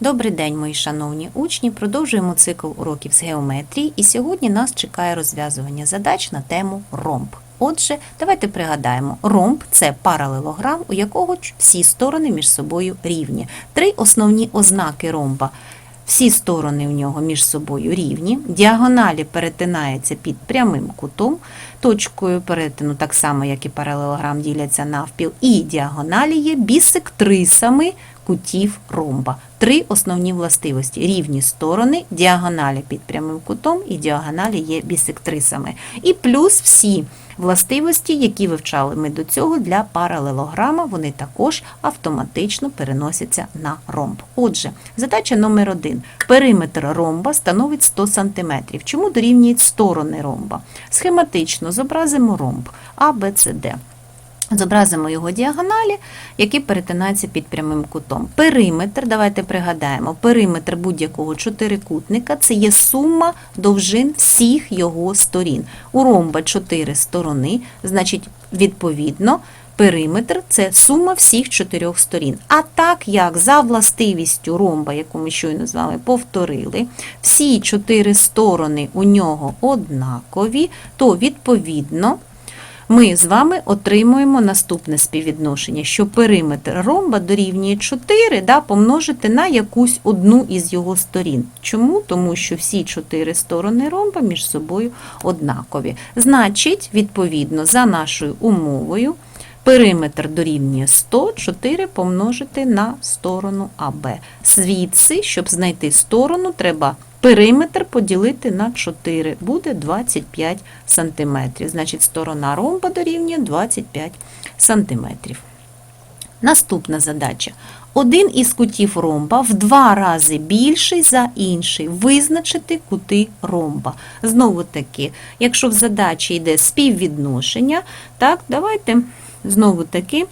Добрий день, мої шановні учні. Продовжуємо цикл уроків з геометрії, і сьогодні нас чекає розв'язування задач на тему ромб. Отже, давайте пригадаємо, ромб це паралелограм, у якого всі сторони між собою рівні. Три основні ознаки ромба. Всі сторони в нього між собою рівні, діагоналі перетинаються під прямим кутом, точкою перетину, так само як і паралелограм, діляться навпіл, і діагоналі є бісектрисами кутів ромба. Три основні властивості: рівні сторони, діагоналі під прямим кутом і діагоналі є бісектрисами. І плюс всі властивості, які вивчали ми до цього для паралелограма, вони також автоматично переносяться на ромб. Отже, задача номер один. Периметр ромба становить 100 см. Чому дорівнюють сторони ромба? Схематично зобразимо ромб А, Б, С, Д. Зобразимо його діагоналі, які перетинаються під прямим кутом. Периметр, давайте пригадаємо, периметр будь-якого чотирикутника це є сума довжин всіх його сторін. У ромба чотири сторони, значить, відповідно, периметр це сума всіх чотирьох сторін. А так як за властивістю ромба, яку ми щойно з вами повторили, всі чотири сторони у нього однакові, то відповідно ми з вами отримуємо наступне співвідношення, що периметр ромба дорівнює 4 да, помножити на якусь одну із його сторін. Чому? Тому що всі чотири сторони ромба між собою однакові. Значить, відповідно, за нашою умовою, периметр дорівнює 100, 4 помножити на сторону АБ. Звідси, щоб знайти сторону, треба периметр поділити на 4. Буде 25 см. Значить, сторона ромба дорівнює 25 см. Наступна задача. Один із кутів ромба в два рази більший за інший. Визначити кути ромба. Знову таки, якщо в задачі йде співвідношення, так, давайте знову таки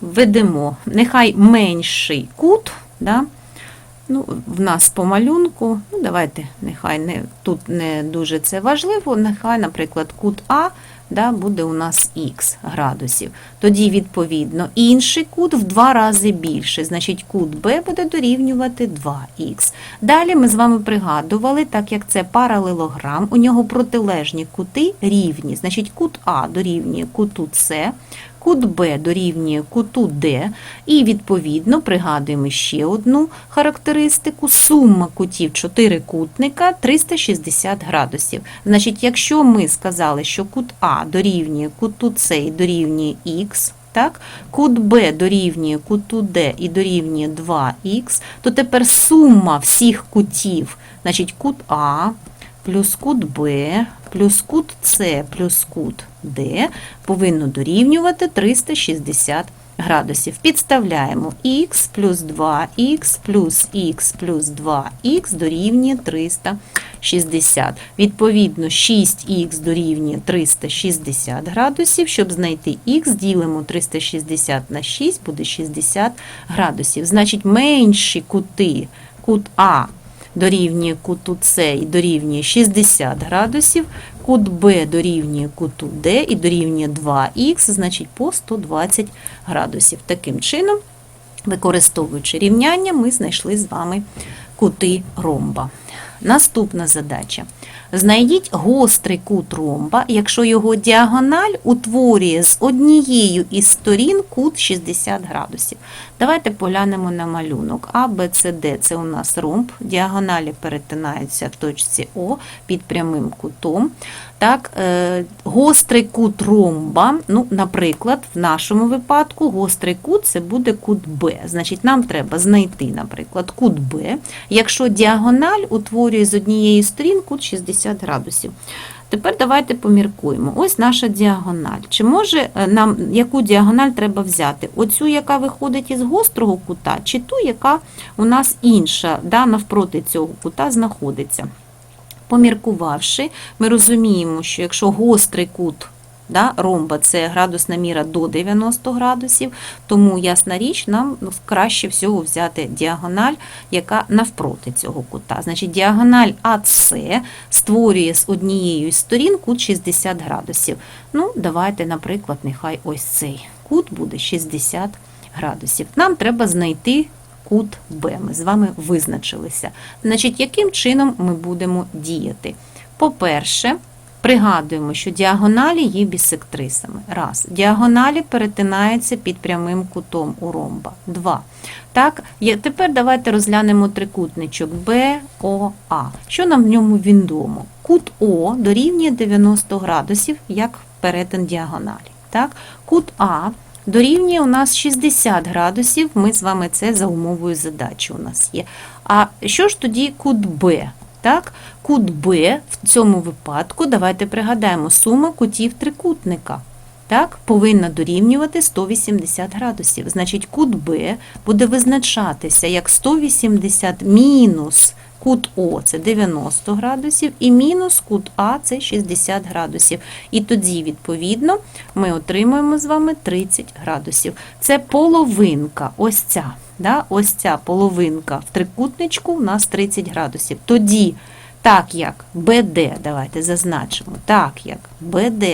введемо нехай менший кут, да, Ну, в нас по малюнку, ну давайте, нехай не, тут не дуже це важливо, нехай, наприклад, кут А да, буде у нас х градусів. Тоді, відповідно, інший кут в два рази більше, значить кут Б буде дорівнювати 2х. Далі ми з вами пригадували, так як це паралелограм, у нього протилежні кути рівні, значить кут А дорівнює куту С, Кут Б дорівнює куту Д, і відповідно пригадуємо ще одну характеристику: сума кутів чотирикутника 360 градусів. Значить, якщо ми сказали, що кут А дорівнює куту С і дорівнює х, так, кут Б дорівнює куту Д і дорівнює 2х, то тепер сума всіх кутів, значить кут А плюс кут Б плюс кут С плюс кут Д повинно дорівнювати 360 градусів. Підставляємо х плюс 2х плюс х плюс 2х дорівнює 360. Відповідно, 6х дорівнює 360 градусів. Щоб знайти х, ділимо 360 на 6, буде 60 градусів. Значить, менші кути, кут А дорівнює куту С і дорівнює 60 градусів, кут Б дорівнює куту Д і дорівнює 2х, значить по 120 градусів. Таким чином, використовуючи рівняння, ми знайшли з вами кути ромба. Наступна задача. Знайдіть гострий кут ромба, якщо його діагональ утворює з однією із сторін кут 60 градусів. Давайте поглянемо на малюнок. А, Б, С, Д – це у нас ромб, діагоналі перетинаються в точці О під прямим кутом. Так, е, Гострий кут ромба, ну, наприклад, в нашому випадку гострий кут це буде кут Б. Значить, нам треба знайти, наприклад, кут Б, якщо діагональ утворює з однієї сторін кут 60 градусів. Тепер давайте поміркуємо. Ось наша діагональ. Чи може е, нам яку діагональ треба взяти? Оцю, яка виходить із гострого кута, чи ту, яка у нас інша, да, навпроти цього кута знаходиться? Поміркувавши, ми розуміємо, що якщо гострий кут да, ромба це градусна міра до 90 градусів, тому ясна річ, нам ну, краще всього взяти діагональ, яка навпроти цього кута. Значить, діагональ АС створює з однією з сторін кут 60 градусів. Ну, давайте, наприклад, нехай ось цей кут буде 60 градусів. Нам треба знайти кут Б. Ми з вами визначилися. Значить, яким чином ми будемо діяти? По-перше, пригадуємо, що діагоналі є бісектрисами. Раз. Діагоналі перетинаються під прямим кутом у ромба. Два. Так, тепер давайте розглянемо трикутничок БОА. Що нам в ньому відомо? Кут О дорівнює 90 градусів як перетин діагоналі. Так? Кут А дорівнює у нас 60 градусів. Ми з вами це за умовою задачі у нас є. А що ж тоді кут Б? Так? Кут Б в цьому випадку, давайте пригадаємо, сума кутів трикутника. Так, повинна дорівнювати 180 градусів. Значить, кут Б буде визначатися як 180 мінус кут О це 90 градусів, і мінус кут А це 60 градусів. І тоді, відповідно, ми отримуємо з вами 30 градусів. Це половинка, ось ця. Да? Ось ця половинка в трикутничку у нас 30 градусів. Тоді, так як БД, давайте зазначимо, так як БД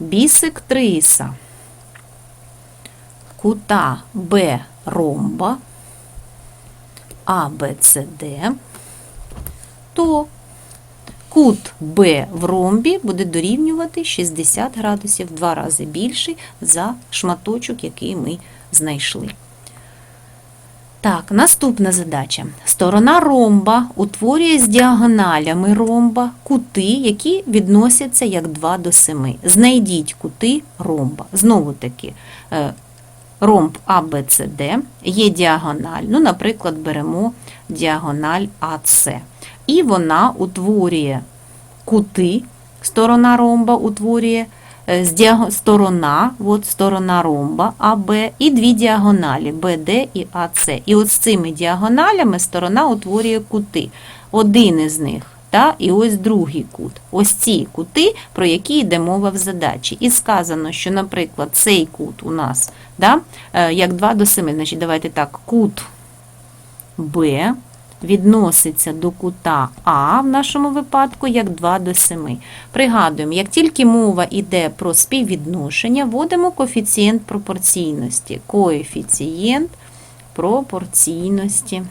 бісектриса кута Б ромба АБЦД, то кут Б в ромбі буде дорівнювати 60 градусів, в два рази більший за шматочок, який ми знайшли. Так, наступна задача. Сторона ромба утворює з діагоналями ромба кути, які відносяться як 2 до 7. Знайдіть кути ромба. Знову таки, е, ромб ABCD є діагональ. Ну, наприклад, беремо діагональ АС. І вона утворює кути, сторона ромба утворює сторона, от сторона ромба АБ, і дві діагоналі БД і АС. І от з цими діагоналями сторона утворює кути. Один із них. Та, і ось другий кут. Ось ці кути, про які йде мова в задачі. І сказано, що, наприклад, цей кут у нас да, е, як 2 до 7. Значить, давайте так, кут Б відноситься до кута А в нашому випадку як 2 до 7. Пригадуємо, як тільки мова йде про співвідношення, вводимо коефіцієнт пропорційності. Коефіцієнт пропорційності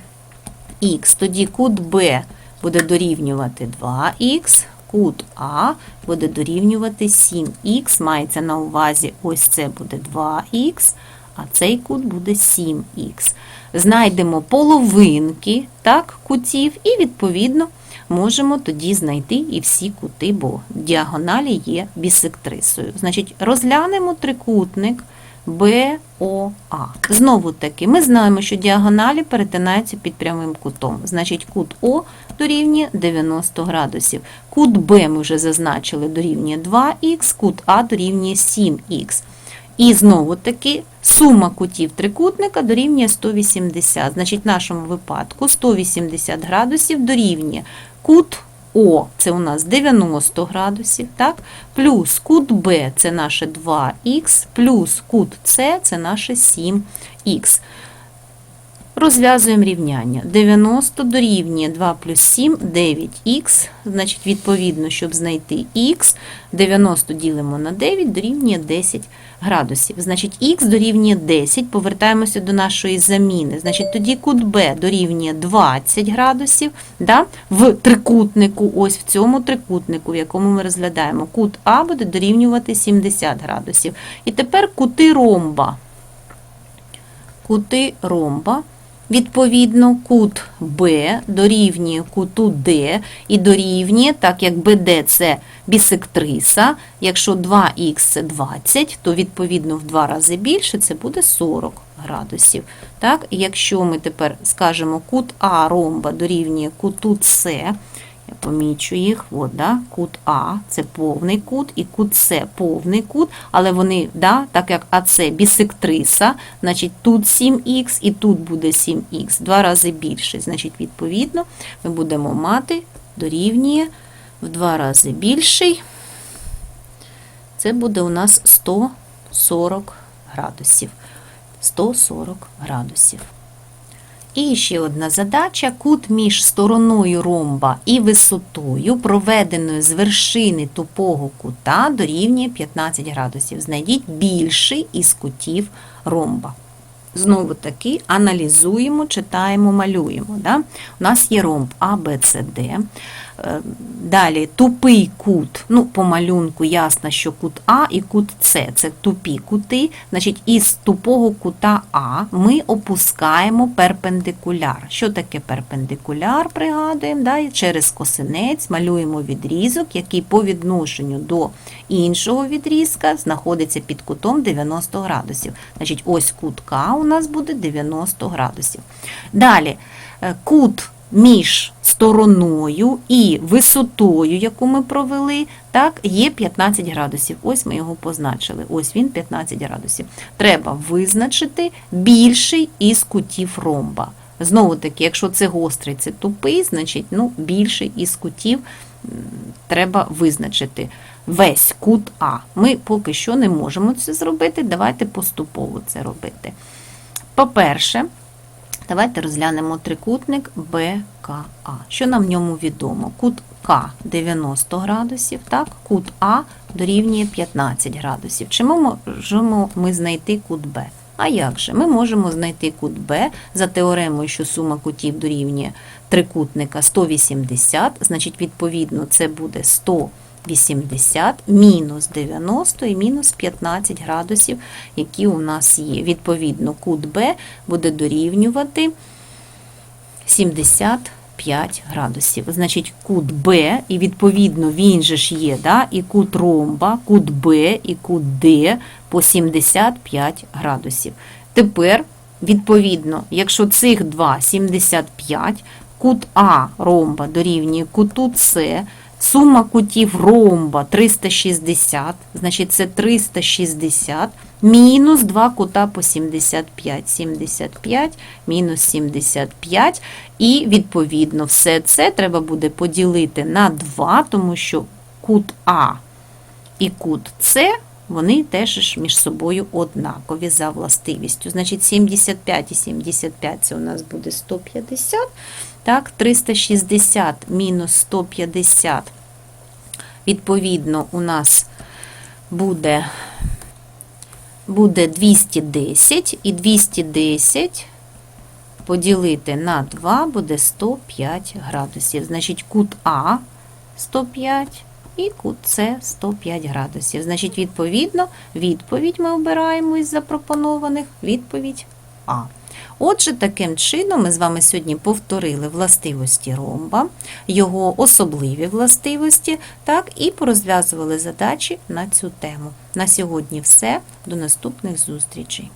х. Тоді кут Б буде дорівнювати 2х, кут А буде дорівнювати 7х. Мається на увазі ось це буде 2х, а цей кут буде 7х. Знайдемо половинки так, кутів і, відповідно, можемо тоді знайти і всі кути, бо діагоналі є бісектрисою. Значить, розглянемо трикутник БОА. Знову таки, ми знаємо, що діагоналі перетинаються під прямим кутом. Значить, кут О дорівнює 90 градусів. Кут Б ми вже зазначили дорівнює 2х, кут А дорівнює 7х. І знову таки сума кутів трикутника дорівнює 180. Значить, в нашому випадку 180 градусів дорівнює кут О, це у нас 90 градусів, так? плюс кут Б це наше 2х, плюс кут С це наше 7х. Розв'язуємо рівняння. 90 дорівнює 2 плюс 7 – 9х. Значить, відповідно, щоб знайти х, 90 ділимо на 9 дорівнює 10 градусів. Значить, х дорівнює 10. Повертаємося до нашої заміни. Значить, тоді кут Б дорівнює 20 градусів. Да? В трикутнику, ось в цьому трикутнику, в якому ми розглядаємо, кут А буде дорівнювати 70 градусів. І тепер кути ромба кути ромба. Відповідно, кут Б дорівнює куту Д і дорівнює, так як БД це бісектриса, якщо 2х це 20, то відповідно в два рази більше це буде 40 градусів. Так? Якщо ми тепер скажемо кут А ромба дорівнює куту С, я помічу їх, от, да, кут А це повний кут, і кут С повний кут, але вони, да, так як АС бісектриса, значить тут 7х і тут буде 7х, два рази більше. Значить, відповідно, ми будемо мати дорівнює в два рази більший. Це буде у нас 140 градусів. 140 градусів. І ще одна задача. Кут між стороною ромба і висотою, проведеною з вершини тупого кута, дорівнює 15 градусів. Знайдіть більший із кутів ромба. Знову таки аналізуємо, читаємо, малюємо. Да? У нас є ромб А, Б, С, Д. Е, Далі тупий кут. Ну, по малюнку ясно, що кут А і кут С це тупі кути. Значить, із тупого кута А ми опускаємо перпендикуляр. Що таке перпендикуляр? Пригадуємо, да? через косинець малюємо відрізок, який по відношенню до іншого відрізка знаходиться під кутом 90 градусів. Значить, ось кут К у нас буде 90 градусів. Далі, е, кут між стороною і висотою, яку ми провели, так, є 15 градусів. Ось ми його позначили. Ось він 15 градусів. Треба визначити більший із кутів ромба. Знову таки, якщо це гострий, це тупий, значить ну, більший із кутів треба визначити весь кут А. Ми поки що не можемо це зробити. Давайте поступово це робити. По-перше, Давайте розглянемо трикутник БКА. Що нам в ньому відомо? Кут К 90 градусів, так? кут А дорівнює 15 градусів. Чи ми можемо ми знайти кут Б? А як же? Ми можемо знайти кут Б за теоремою, що сума кутів дорівнює трикутника 180, значить, відповідно, це буде 180 мінус 90 і мінус 15 градусів, які у нас є. Відповідно, кут Б буде дорівнювати 75 градусів. Значить, кут Б, і відповідно він же ж є, да, і кут ромба, кут Б і кут Д по 75 градусів. Тепер, відповідно, якщо цих два 75, кут А ромба дорівнює куту С, сума кутів ромба 360, значить це 360, мінус 2 кута по 75, 75, мінус 75, і відповідно все це треба буде поділити на 2, тому що кут А і кут С вони теж між собою однакові за властивістю. Значить, 75 і 75 це у нас буде 150. Так, 360 мінус 150, відповідно, у нас буде, буде 210, і 210 поділити на 2 буде 105 градусів. Значить, кут А 105 і кут С 105 градусів. Значить, відповідно, відповідь ми обираємо із запропонованих, відповідь А. Отже, таким чином ми з вами сьогодні повторили властивості ромба, його особливі властивості, так, і порозв'язували задачі на цю тему. На сьогодні все. До наступних зустрічей.